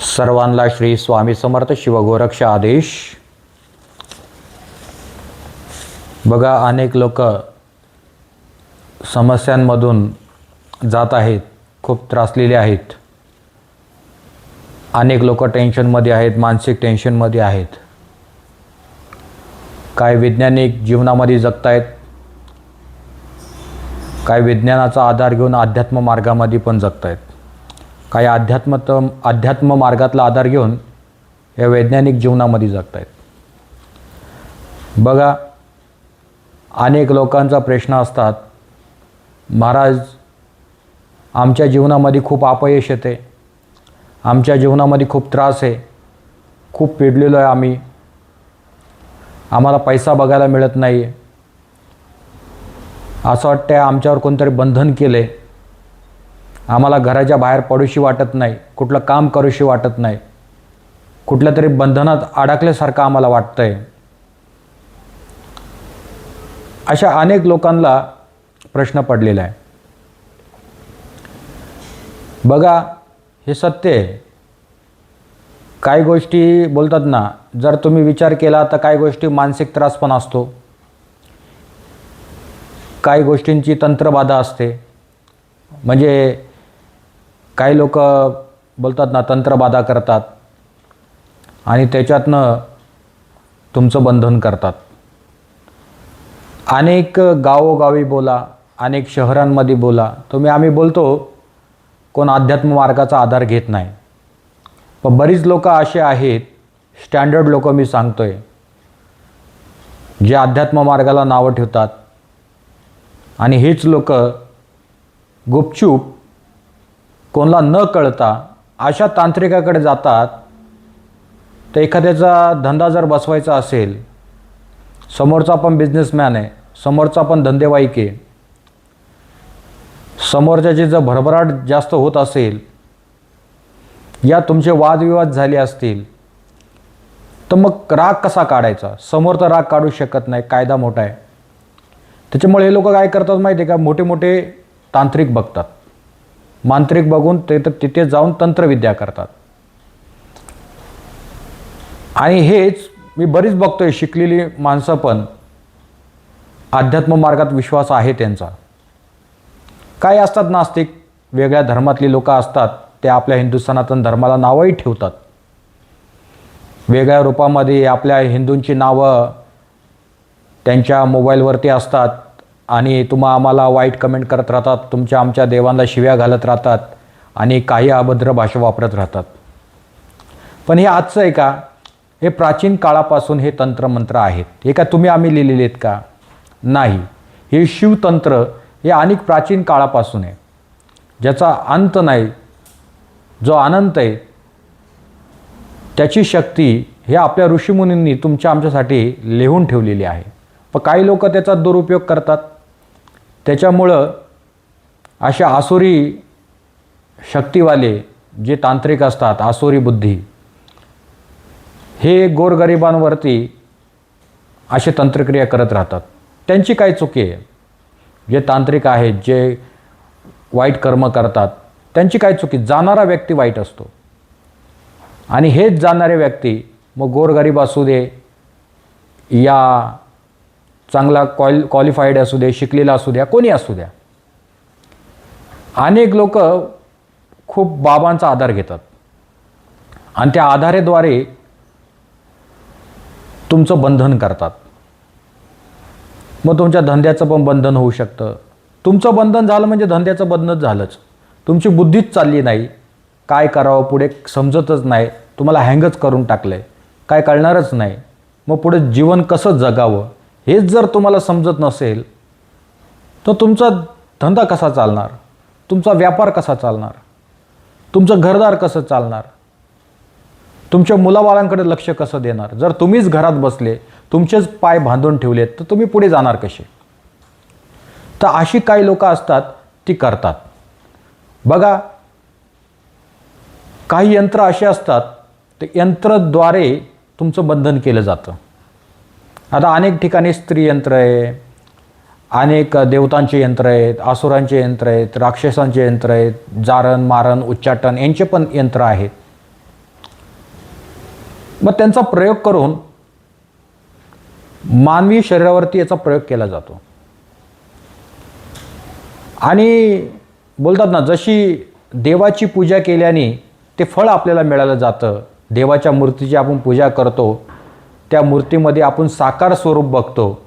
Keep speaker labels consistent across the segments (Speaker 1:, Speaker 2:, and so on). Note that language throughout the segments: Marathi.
Speaker 1: सर्वांना श्री स्वामी समर्थ शिवगोरक्ष आदेश. बघा अनेक लोक समस्यांमधून जात आहेत खूप त्रासलेले आहेत. अनेक लोक टेन्शनमध्ये आहेत मानसिक टेन्शनमध्ये आहेत. काय वैज्ञानिक जीवनामध्ये जगतायत काय विज्ञानाचा आधार घेऊन अध्यात्म मार्गामध्ये पण जगतायत. काही अध्यात्म अध्यात्म मार्गातला आधार घेऊन या वैज्ञानिक जीवनामध्ये जगतायत. बघा अनेक लोकांचा प्रश्न असतात महाराज आमच्या जीवनामध्ये खूप अपयश येते आमच्या जीवनामध्ये खूप त्रास आहे खूप पिडलेलो आहे आम्ही आम्हाला पैसा बघायला मिळत नाही आहे असं वाटतं आमच्यावर कोणतरी बंधन केलं आहे आम्हाला घराच्या बाहेर पडूशी वाटत नाही कुठलं काम करूशी वाटत नाही. कुठल्या तरी बंधनात अडकल्यासारखं आम्हाला वाटतं आहे अशा अनेक लोकांना प्रश्न पडलेला आहे. बघा हे सत्य आहे. काही गोष्टी बोलतात ना जर तुम्ही विचार केला तर काही गोष्टी मानसिक त्रास पण असतो. काही गोष्टींची तंत्रबाधा असते. म्हणजे काही लोक बोलतात ना तंत्रबाधा करतात आणि त्याच्यातनं तुमचं बंधन करतात. अनेक गावोगावी बोला अनेक शहरांमध्ये बोला. तुम्ही आम्ही बोलतो कोण अध्यात्म मार्गाचा आधार घेत नाही. पण बरीच लोक असे आहेत स्टँडर्ड लोक मी सांगतोय जे अध्यात्म मार्गाला नावं ठेवतात. आणि हेच लोक गुपचूप कोणाला न कळता अशा तांत्रिकाकडे जातात तर एखाद्याचा धंदा जर बसवायचा असेल समोरचा पण बिझनेसमॅन आहे समोरचा पण धंदेवाईक आहे समोरच्याची जर भरभराट जास्त होत असेल या तुमचे वादविवाद झाले असतील तर मग राग कसा काढायचा? समोर तर राग काढू शकत नाही कायदा मोठा आहे. त्याच्यामुळे हे लोक काय करतात माहिती आहे का? मोठे मोठे तांत्रिक बघतात. मांत्रिक बघून ते तर तिथे जाऊन तंत्रविद्या करतात. आणि हेच मी बरीच बघतोय शिकलेली माणसं पण. अध्यात्म मार्गात विश्वास आहे त्यांचा. काय असतात नास्तिक वेगळ्या धर्मातली लोक असतात ते आपल्या हिंदू सनातन धर्माला नावंही ठेवतात. वेगळ्या रूपामध्ये आपल्या हिंदूंची नावं त्यांच्या मोबाईलवरती असतात आणि तुम्हा आम्हाला वाईट कमेंट करत राहतात तुमच्या आमच्या देवांना शिव्या घालत राहतात आणि काही अभद्र भाषा वापरत राहतात. पण हे आजचं आहे का? हे प्राचीन काळापासून हे तंत्रमंत्र आहेत. हे का तुम्ही आम्ही लिहिलेले आहेत का? नाही. हे शिवतंत्र हे अनेक प्राचीन काळापासून आहे. ज्याचा अंत नाही जो अनंत आहे त्याची शक्ती हे आपल्या ऋषीमुनींनी तुमच्या आमच्यासाठी लिहून ठेवलेली आहे. पण काही लोक त्याचा दुरुपयोग करतात. त्याच्यामुळं अशा आसुरी शक्तीवाले जे तांत्रिक असतात आसुरी बुद्धी हे गोरगरिबांवरती असे तंत्रक्रिया करत राहतात. त्यांची काय चुकी आहे? जे तांत्रिक आहेत जे वाईट कर्म करतात त्यांची काय चुकी? जाणारा व्यक्ती वाईट असतो. आणि हेच जाणारे व्यक्ती मग गोरगरीब असू दे या चांगला क्वाल क्वालिफाईड असू दे शिकलेला असू द्या कोणी असू द्या. अनेक लोक खूप बाबांचा आधार घेतात. आणि त्या आधारेद्वारे तुमचं बंधन करतात. मग तुमच्या धंद्याचं पण बंधन होऊ शकतं. तुमचं बंधन झालं म्हणजे धंद्याचं बंधनच झालंच. तुमची बुद्धीच चालली नाही. काय करावं पुढे समजतच नाही. तुम्हाला हँगच करून टाकलं आहे काय कळणारच नाही. मग पुढे जीवन कसं जगावं? हेच जर तुम्हाला समजत नसेल तर तुमचा धंदा कसा चालणार? तुमचा व्यापार कसा चालणार? तुमचं घरदार कसं चालणार? तुमच्या मुलाबाळांकडे लक्ष कसं देणार? जर तुम्हीच घरात बसले तुमचेच पाय बांधून ठेवलेत तर तुम्ही पुढे जाणार कसे? तर अशी काही लोक असतात ती करतात. बघा काही यंत्र असे असतात ते यंत्रद्वारे तुमचं बंधन केलं जातं. आता अनेक ठिकाणी स्त्री यंत्र आहे अनेक देवतांचे यंत्र आहेत आसुरांचे यंत्र आहेत राक्षसांचे यंत्र आहेत जारण मारण उच्चाटन यांचे पण यंत्र आहेत. मग त्यांचा प्रयोग करून मानवी शरीरावरती याचा प्रयोग केला जातो. आणि बोलतात ना जशी देवाची पूजा केल्याने ते फळ आपल्याला मिळालं जातं देवाच्या मूर्तीची आपण पूजा करतो त्या मूर्तीमध्ये आपण साकार स्वरूप बघतो.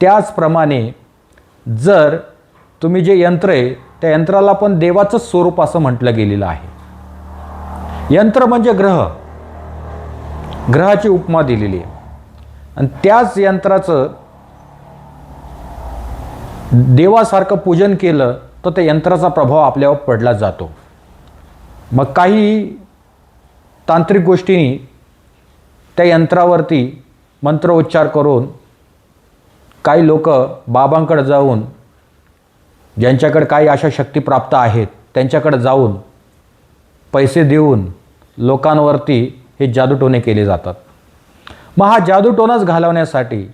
Speaker 1: त्याचप्रमाणे जर तुम्ही जे यंत्र आहे त्या यंत्राला पण देवाचंच स्वरूप असं म्हटलं गेलेलं आहे. यंत्र म्हणजे ग्रह. ग्रहाची उपमा दिलेली आहे. आणि त्याच यंत्राचं देवासारखं पूजन केलं तर त्या यंत्राचा प्रभाव आपल्यावर पडला जातो. मग काही तांत्रिक गोष्टींनी त्या यंत्रावरती मंत्रोच्चार करून काही लोक बाबांकडे जाऊन ज्यांच्याकडे काही अशा शक्ती प्राप्त आहेत त्यांच्याकडे जाऊन पैसे देऊन लोकांवरती हे जादूटोणे केले जातात. मग हा जादूटोणाच घालवण्यासाठी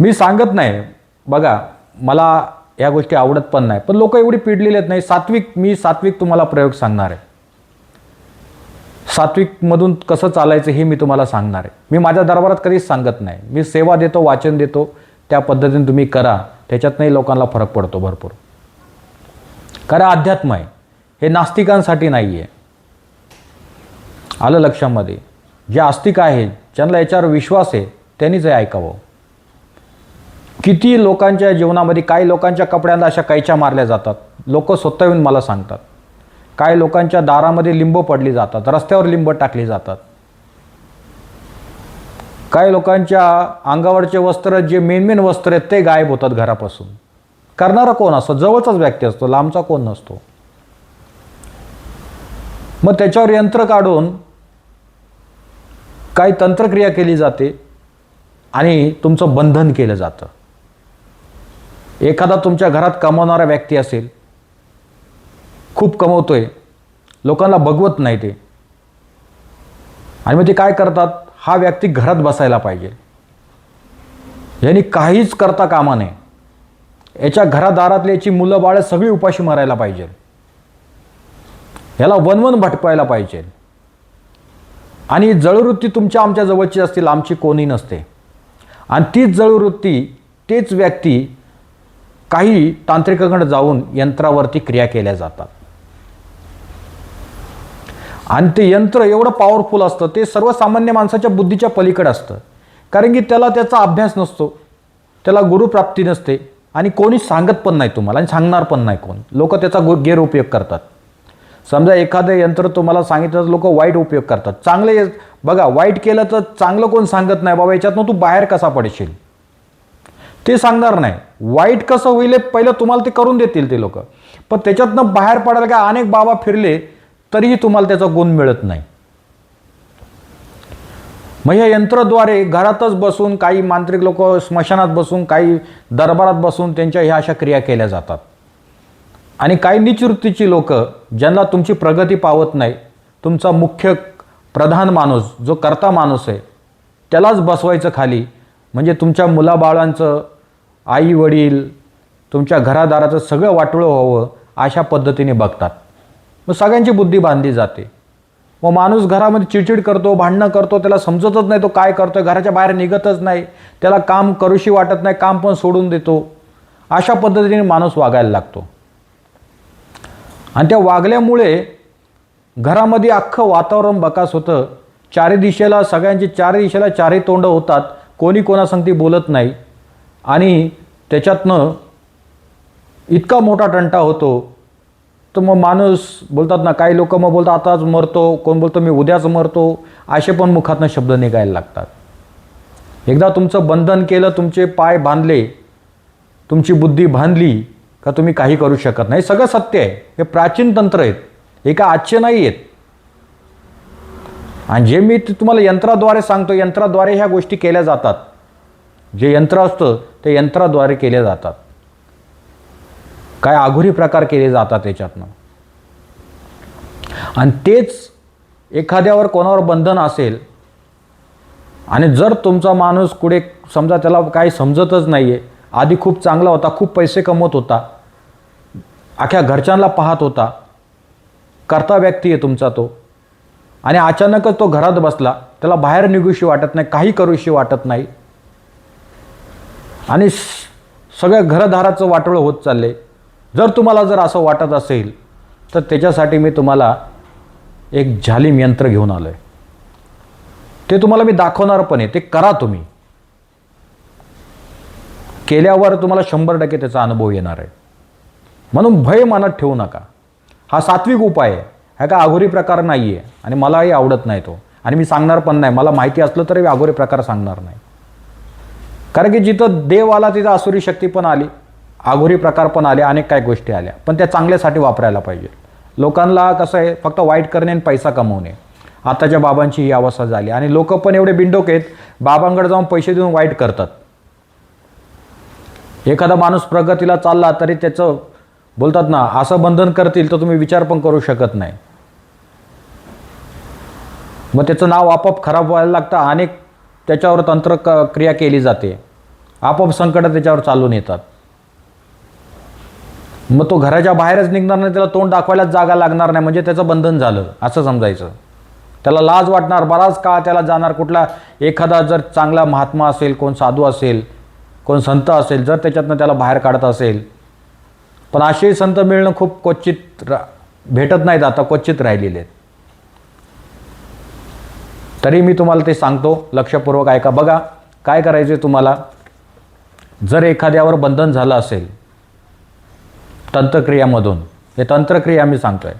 Speaker 1: मी सांगत नाही. बघा मला या गोष्टी आवडत पण नाही. पण लोक एवढी पिडलेली आहेत नाही सात्विक मी सात्विक तुम्हाला प्रयोग सांगणार आहे. सात्विकमधून कसं चालायचं हे मी तुम्हाला सांगणार आहे. मी माझ्या दरबारात कधीच सांगत नाही. मी सेवा देतो वाचन देतो त्या पद्धतीने तुम्ही करा. त्याच्यातनंही लोकांना फरक पडतो भरपूर. कारण अध्यात्म आहे. हे नास्तिकांसाठी नाही आहे आलं लक्षामध्ये. जे आस्तिक आहेत ज्यांना याच्यावर विश्वास आहे त्यांनीच हे ऐकावं. किती लोकांच्या जीवनामध्ये काही लोकांच्या कपड्यांना अशा कैच्या मारल्या जातात. लोक स्वतः येऊन मला सांगतात. काही लोकांच्या दारामध्ये लिंब पडली जातात रस्त्यावर लिंब टाकली जातात. काही लोकांच्या अंगावरचे वस्त्र जे मेन मेन वस्त्र आहेत ते गायब होतात घरापासून. करणारा कोण असतो जवळचाच व्यक्ती असतो लांबचा कोण नसतो. मग त्याच्यावर यंत्र काढून काही तंत्रक्रिया केली जाते आणि तुमचं बंधन केलं जातं. एखादा तुमच्या घरात कमावणारा व्यक्ती असेल खूप कमवतो आहे लोकांना बघवत नाही ते. आणि मग ते काय करतात? हा व्यक्ती घरात बसायला पाहिजे. यांनी काहीच करता कामा नये. याच्या घरादारातली याची मुलं बाळं सगळी उपाशी मारायला पाहिजे. याला वनवन भटपायला पाहिजे. आणि जळवृत्ती तुमच्या आमच्या जवळची असतील आमची कोणी नसते. आणि तीच जळवृत्ती तेच व्यक्ती काही तांत्रिकाकडे जाऊन यंत्रावरती क्रिया केल्या जातात. आणि ते यंत्र एवढं पॉवरफुल असतं ते सर्वसामान्य माणसाच्या बुद्धीच्या पलीकडे असतं. कारण की त्याला त्याचा अभ्यास नसतो त्याला गुरुप्राप्ती नसते आणि कोणी सांगत पण नाही तुम्हाला आणि सांगणार पण नाही कोण. लोक त्याचा गु गैरउपयोग करतात. समजा एखादं यंत्र तुम्हाला सांगितलं तर लोक वाईट उपयोग करतात. चांगले बघा वाईट केलं तर चांगलं कोण सांगत नाही बाबा याच्यातनं तू बाहेर कसा पडशील? ते सांगणार नाही. वाईट कसं होईल पहिलं तुम्हाला ते करून देतील ते लोक. पण त्याच्यातनं बाहेर पडायला काय अनेक बाबा फिरले तरीही तुम्हाला त्याचा गुण मिळत नाही. मग या यंत्राद्वारे घरातच बसून काही मांत्रिक लोक स्मशानात बसून काही दरबारात बसून त्यांच्या ह्या अशा क्रिया केल्या जातात. आणि काही निचवृत्तीची लोक ज्यांना तुमची प्रगती पावत नाही तुमचा मुख्य प्रधान माणूस जो करता माणूस आहे त्यालाच बसवायचं खाली. म्हणजे तुमच्या मुलाबाळांचं आई वडील तुमच्या घरादाराचं सगळं वाटोळं व्हावं अशा पद्धतीने बघतात. मग सगळ्यांची बुद्धी बांधली जाते. मग माणूस घरामध्ये चिडचिड करतो भांडणं करतो त्याला समजतच नाही तो काय करतो घराच्या बाहेर निघतच नाही. त्याला काम करूशी वाटत नाही काम पण सोडून देतो. अशा पद्धतीने माणूस वागायला लागतो. आणि त्या वागल्यामुळे घरामध्ये अख्खं वातावरण बकास होतं. चारी दिशेला सगळ्यांची चारी दिशेला चारही तोंड होतात. कोणी कोणासंगती बोलत नाही. आणि त्याच्यातनं इतका मोठा टंटा होतो. तर मग माणूस बोलतात ना काही लोक मग बोलतात आताच मरतो कोण बोलतो मी उद्याच मरतो असे पण मुखातनं शब्द निघायला लागतात. एकदा तुमचं बंधन केलं तुमचे पाय बांधले तुमची बुद्धी बांधली का तुम्ही काही करू शकत नाही? सगळं सत्य आहे. हे प्राचीन तंत्र आहेत. हे का आजचे नाही आहेत. आणि जे मी ते तुम्हाला यंत्राद्वारे सांगतो यंत्राद्वारे ह्या गोष्टी केल्या जातात. जे यंत्र असतं ते यंत्राद्वारे केल्या जातात. काय आघुरी प्रकार केले जातात त्याच्यातनं. आणि तेच एखाद्यावर कोणावर बंधन असेल आणि जर तुमचा माणूस कुठे समजा त्याला काही समजतच नाही आहे आधी खूप चांगला होता खूप पैसे कमवत होता अख्ख्या घरच्यांना पाहत होता करता व्यक्ती आहे तुमचा तो आणि अचानकच तो घरात बसला त्याला बाहेर निघूशी वाटत नाही काही करूशी वाटत नाही आणि सगळ्या घरदाराचं वाटोळं होत चालले जर तुम्हाला जर असं वाटत असेल तर त्याच्यासाठी मी तुम्हाला एक झालीम यंत्र घेऊन आलो आहे ते तुम्हाला मी दाखवणार पण आहे. ते करा तुम्ही. केल्यावर तुम्हाला शंभर टक्के त्याचा अनुभव येणार आहे. म्हणून भय मनात ठेवू नका. हा सात्विक उपाय आहे. हा का अघोरी प्रकार नाही आहे आणि मलाही आवडत नाही तो. आणि मी सांगणार पण नाही. मला माहिती असलं तरी आघोरी अघोरी प्रकार सांगणार नाही. कारण की जिथं देव आला तिथं असुरी शक्ती पण आली. आघोरी प्रकार पण आले अनेक काही गोष्टी आल्या. पण त्या चांगल्यासाठी वापरायला पाहिजे. लोकांना कसं आहे फक्त वाईट करणे आणि पैसा कमवणे. आताच्या बाबांची ही अवस्था झाली. आणि लोक पण एवढे बिंडोक आहेत बाबांकडे जाऊन पैसे देऊन वाईट करतात. एखादा माणूस प्रगतीला चालला तरी त्याचं बोलतात ना असं बंधन करतील तर तुम्ही विचार पण करू शकत नाही. मग त्याचं नाव आपोआप खराब व्हायला लागतं अनेक त्याच्यावर तंत्र क क्रिया केली जाते. आपोआप संकट त्याच्यावर चालून येतात. मग तो घराच्या बाहेरच निघणार नाही त्याला तोंड दाखवायलाच जागा लागणार नाही म्हणजे त्याचं बंधन झालं असं समजायचं. त्याला लाज वाटणार बराच काळ त्याला जाणार कुठला एखादा जर चांगला महात्मा असेल कोण साधू असेल कोण संत असेल जर त्याच्यातनं त्याला बाहेर काढत असेल पण असेही संत मिळणं खूप क्वचित रा भेटत नाहीत आता क्वचित राहिलेले आहेत. तरी मी तुम्हाला ते सांगतो लक्षपूर्वक ऐका. बघा काय करायचे तुम्हाला? जर एखाद्यावर बंधन झालं असेल तंत्रक्रियामधून. हे तंत्रक्रिया मी सांगतोय.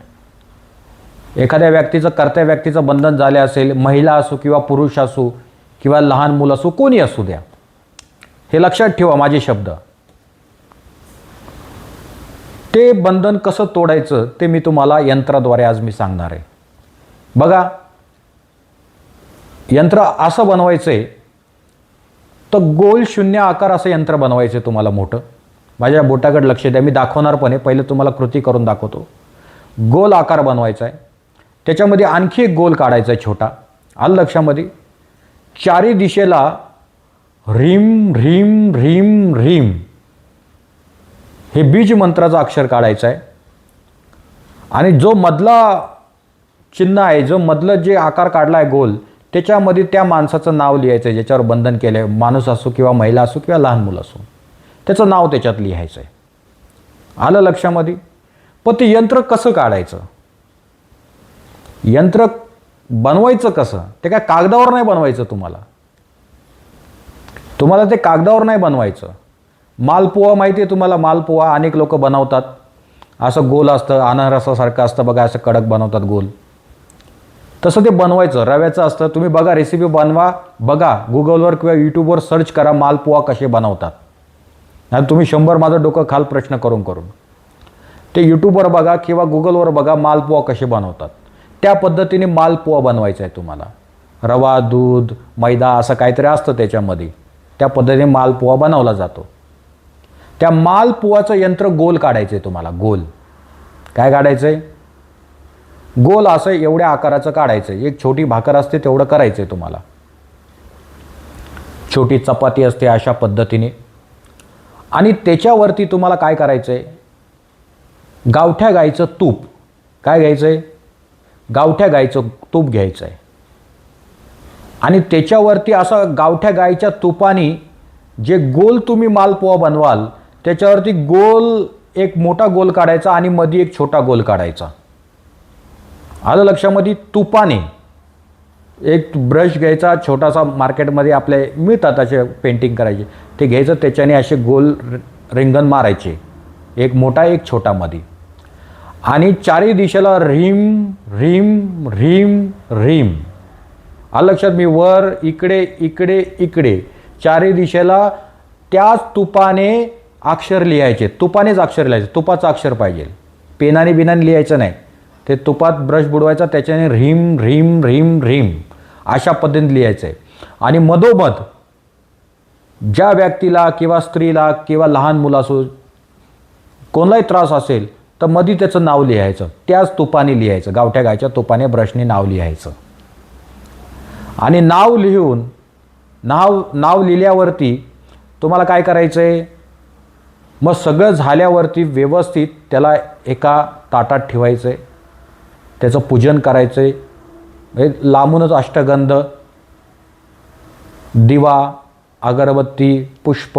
Speaker 1: एखाद्या व्यक्तीचं कर्त्या व्यक्तीचं बंधन झाले असेल महिला असू किंवा पुरुष असू किंवा लहान मुलं असो कोणी असू द्या. हे लक्षात ठेवा माझे शब्द. ते बंधन कसं तोडायचं ते मी तुम्हाला यंत्राद्वारे आज मी सांगणार आहे. बघा यंत्र असं बनवायचं आहे तर गोल शून्य आकार असं यंत्र बनवायचं आहे तुम्हाला मोठं. माझ्या बोटाकडे लक्ष द्या. मी दाखवणार पण आहे पहिले तुम्हाला कृती करून दाखवतो. गोल आकार बनवायचा आहे. त्याच्यामध्ये आणखी एक गोल काढायचा आहे छोटा. आलं लक्षामध्ये? चारी दिशेला ह्रीम ह्रीम ह्रीम ह्रीम हे बीज मंत्राचं अक्षर काढायचं आहे. आणि जो मधला चिन्ह आहे जो मधलं जे आकार काढला आहे गोल त्याच्यामध्ये त्या माणसाचं नाव लिहायचं आहे ज्याच्यावर बंधन केलं आहे माणूस असो किंवा महिला असो किंवा लहान मुलं असो. त्याचं नाव त्याच्यात लिहायचं आहे आलं लक्षामध्ये? पण ते यंत्र कसं काढायचं? यंत्र बनवायचं कसं? ते काय कागदावर नाही बनवायचं तुम्हाला? तुम्हाला ते कागदावर नाही बनवायचं. मालपोहा माहिती आहे तुम्हाला? मालपोहा अनेक लोक बनवतात. असं गोल असतं अनारसासारखं असतं बघा असं कडक बनवतात गोल. तसं ते बनवायचं रव्याचं असतं. तुम्ही बघा रेसिपी बनवा बघा गुगलवर किंवा यूट्यूबवर सर्च करा मालपोहा कसे बनवतात. आणि तुम्ही शंभर माझं डोकं खाल प्रश्न करून करून. ते यूट्यूबवर बघा किंवा गुगलवर बघा मालपोहा कसे बनवतात. त्या पद्धतीने मालपोहा बनवायचा आहे तुम्हाला. रवा दूध मैदा असं काहीतरी असतं त्याच्यामध्ये. त्या पद्धतीने मालपोवा बनवला जातो. त्या मालपोहाचं यंत्र गोल काढायचं आहे तुम्हाला गोल. काय काढायचं आहे गोल असं एवढ्या आकाराचं काढायचं आहे एक छोटी भाकर असते तेवढं करायचं आहे तुम्हाला. छोटी चपाती असते अशा पद्धतीने. आणि त्याच्यावरती तुम्हाला काय करायचं आहे गावठ्या गाईचं तूप. काय घ्यायचं आहे गावठ्या गाईचं तूप घ्यायचं आहे आणि त्याच्यावरती असं गावठ्या गाईच्या तुपाने जे गोल तुम्ही मालपोहा बनवाल त्याच्यावरती गोल एक मोठा गोल काढायचा आणि मध्ये एक छोटा गोल काढायचा. आलं लक्षामध्ये? तुपाने. एक ब्रश घ्यायचा छोटासा मार्केटमध्ये आपले मिळतात असे पेंटिंग करायचे. ते घ्यायचं त्याच्याने असे गोल रिंगण मारायचे. एक मोठा एक छोटा मध्ये आणि चारही दिशेला रिम रिम रिम रिम. आ लक्षात मी? वर इकडे इकडे इकडे. चारही दिशेला त्याच तुपाने अक्षर लिहायचे. तुपानेच अक्षर लिहायचे. तुपाचं अक्षर पाहिजे. पेनाने बिनाने लिहायचं नाही. ते तुपात ब्रश बुडवायचा त्याच्याने रिम रिम रिम रिम. अशा पद्धतीने लिहायचं आहे. आणि मधोमध ज्या व्यक्तीला किंवा स्त्रीला किंवा लहान मुलासो कोणलाही त्रास असेल तर मध्ये त्याचं नाव लिहायचं. त्याच तुपाने लिहायचं. गावठ्या गायच्या तुपाने ब्रशने नाव लिहायचं. आणि नाव लिहून नाव नाव लिहिल्यावरती तुम्हाला काय करायचं आहे मग सगळं झाल्यावरती व्यवस्थित त्याला एका ताटात ठेवायचं आहे त्याचं पूजन करायचं आहे म्हणजे लांबूनच अष्टगंध दिवा अगरबत्ती पुष्प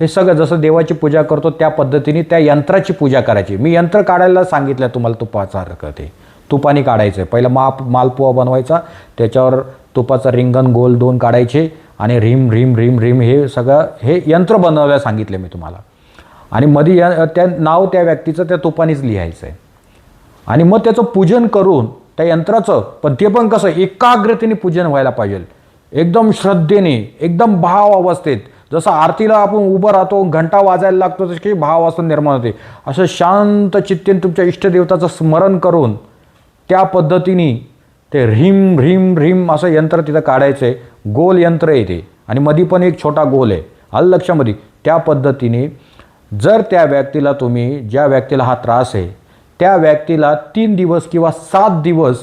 Speaker 1: हे सगळं जसं देवाची पूजा करतो त्या पद्धतीने त्या यंत्राची पूजा करायची. मी यंत्र काढायला सांगितलं तुम्हाला तुपासारखं ते तुपाने काढायचं आहे पहिला माप मालपुवा बनवायचा त्याच्यावर तुपाचं रिंगण गोल दोन काढायचे आणि रिम रिम रिम रिम हे सगळं हे यंत्र बनवायला सांगितले मी तुम्हाला. आणि मध्ये या त्या नाव त्या व्यक्तीचं त्या तुपानेच लिहायचं आहे आणि मग त्याचं पूजन करून त्या यंत्राचं पण ते पण कसं एकाग्रतेने पूजन व्हायला पाहिजे. एकदम श्रद्धेने एकदम भाव अवस्थेत. जसं आरतीला आपण उभं राहतो घंटा वाजायला लागतो तशी भाव असं निर्माण होते. असं शांत चित्तेने तुमच्या इष्टदेवताचं स्मरण करून त्या पद्धतीने ते ह्रीम ह्रीम ह्रीम असं यंत्र तिथं काढायचं. आहे गोल यंत्र आहे ते. आणि मधी पण एक छोटा गोल आहे. आलं लक्षामध्ये? त्या पद्धतीने जर त्या व्यक्तीला तुम्ही ज्या व्यक्तीला हा त्रास आहे त्या व्यक्तीला तीन दिवस किंवा सात दिवस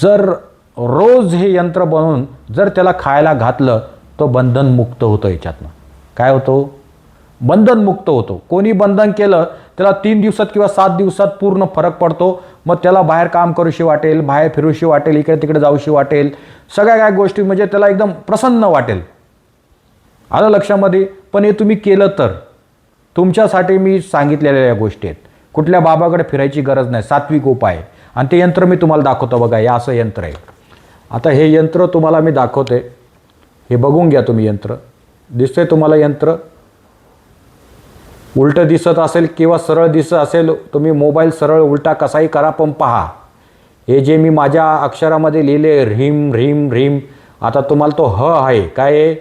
Speaker 1: जर रोज हे यंत्र बनवून जर त्याला खायला घातलं तो बंधनमुक्त होतो याच्यातनं. काय होतो? बंधनमुक्त होतो. कोणी बंधन केलं त्याला तीन दिवसात किंवा सात दिवसात पूर्ण फरक पडतो. मग त्याला बाहेर काम करूशी वाटेल बाहेर फिरूशी वाटेल इकडे तिकडे जाऊशी वाटेल. सगळ्या काय गोष्टी म्हणजे त्याला एकदम प्रसन्न वाटेल. आलं लक्षामध्ये? पण हे तुम्ही केलं तर. तुमच्यासाठी मी सांगितलेल्या या गोष्टी आहेत. कुठल्या बाबाकडे फिरायची गरज नाही सात्विक उपाय. आणि ते यंत्र मी तुम्हाला दाखवतो बघा हे असं यंत्र आहे. आता हे यंत्र तुम्हाला मी दाखवते. हे बघून घ्या तुम्ही यंत्र. दिसतंय तुम्हाला यंत्र? उलटं दिसत असेल किंवा सरळ दिसत असेल तुम्ही मोबाईल सरळ उलटा कसाही करा पण पहा. हे जे मी माझ्या अक्षरामध्ये लिहिले ह्रीम ह्रीम ह्रीम आता तुम्हाला तो ह आहे. काय आहे?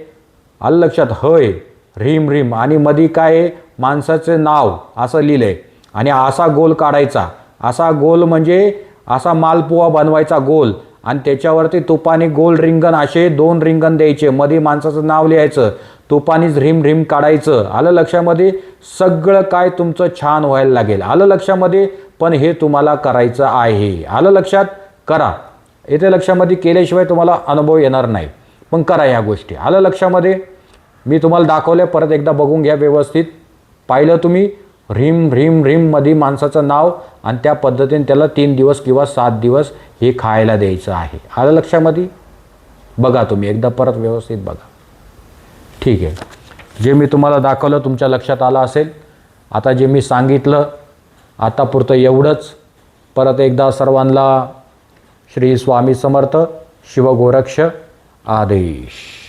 Speaker 1: आलं लक्षात ह आहे. ह्रीम ह्रीम आणि मधी काय आहे? माणसाचे नाव असं लिहिलं आहे आणि असा गोल काढायचा. असा गोल म्हणजे असा मालपुवा बनवायचा गोल. आणि त्याच्यावरती तुपाने गोल रिंगण असे दोन रिंगण द्यायचे. मध्ये माणसाचं नाव लिहायचं. तुपानीच रिम रिम काढायचं. आलं लक्षामध्ये? सगळं काय तुमचं छान व्हायला लागेल. आलं लक्षामध्ये? पण हे तुम्हाला करायचं आहे. आलं लक्षात? करा. येथे लक्षामध्ये केल्याशिवाय तुम्हाला अनुभव येणार नाही. पण करा ह्या गोष्टी. आलं लक्षामध्ये? मी तुम्हाला दाखवल्या. परत एकदा बघून घ्या व्यवस्थित. पाहिलं तुम्ही? रिम रिम रिममध्ये माणसाचं नाव आणि त्या पद्धतीने त्याला तीन दिवस किंवा सात दिवस हे खायला द्यायचं आहे. आलं लक्षामध्ये बघा तुम्ही एकदा परत व्यवस्थित बघा. ठीक आहे. जे मी तुम्हाला दाखवलं तुमच्या लक्षात आलं असेल. आता जे मी सांगितलं आतापुरतं एवढंच. परत एकदा सर्वांना श्री स्वामी समर्थ शिवगोरक्ष आदेश.